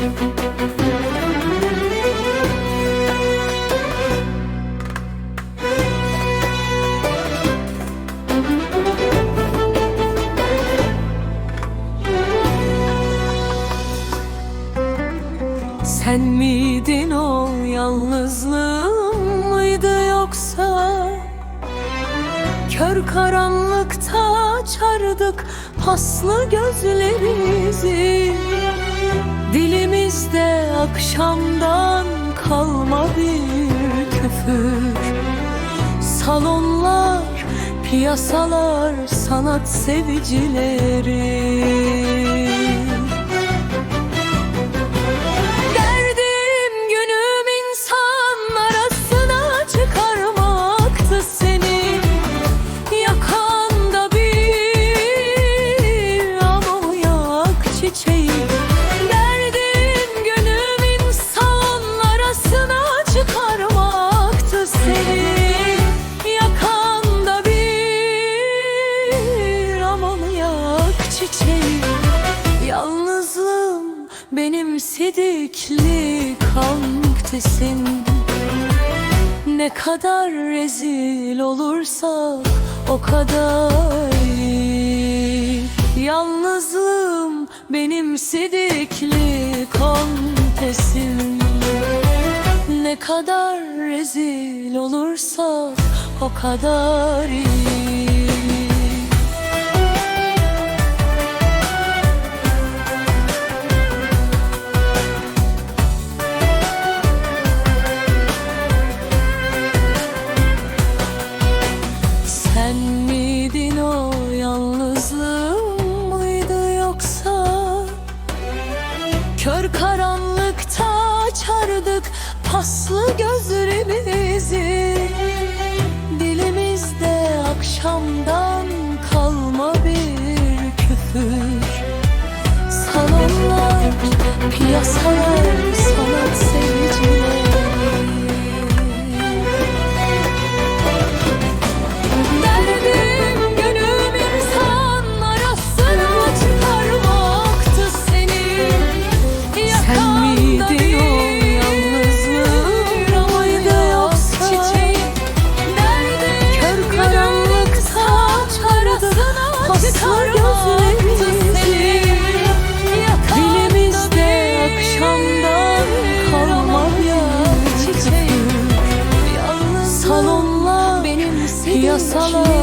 Sen miydin o yalnızlığım mıydı yoksa? Kör karanlıkta açardık paslı gözlerimizi akşamdan kalma bir küfür. Salonlar, piyasalar, sanat sevicileri amoyak çiçeği Yalnızlığım benim sidikli kanktesin Ne kadar rezil olursak o kadar iyi. Yalnızlığım benim sidikli kontesim Ne kadar rezil olursak o kadar iyi karanlıkta açardık paslı gözlerimizi. Dilimizde akşamdan kalma bir küfür. Salonlar, piyasalar, sanat sevicileri Salonlar,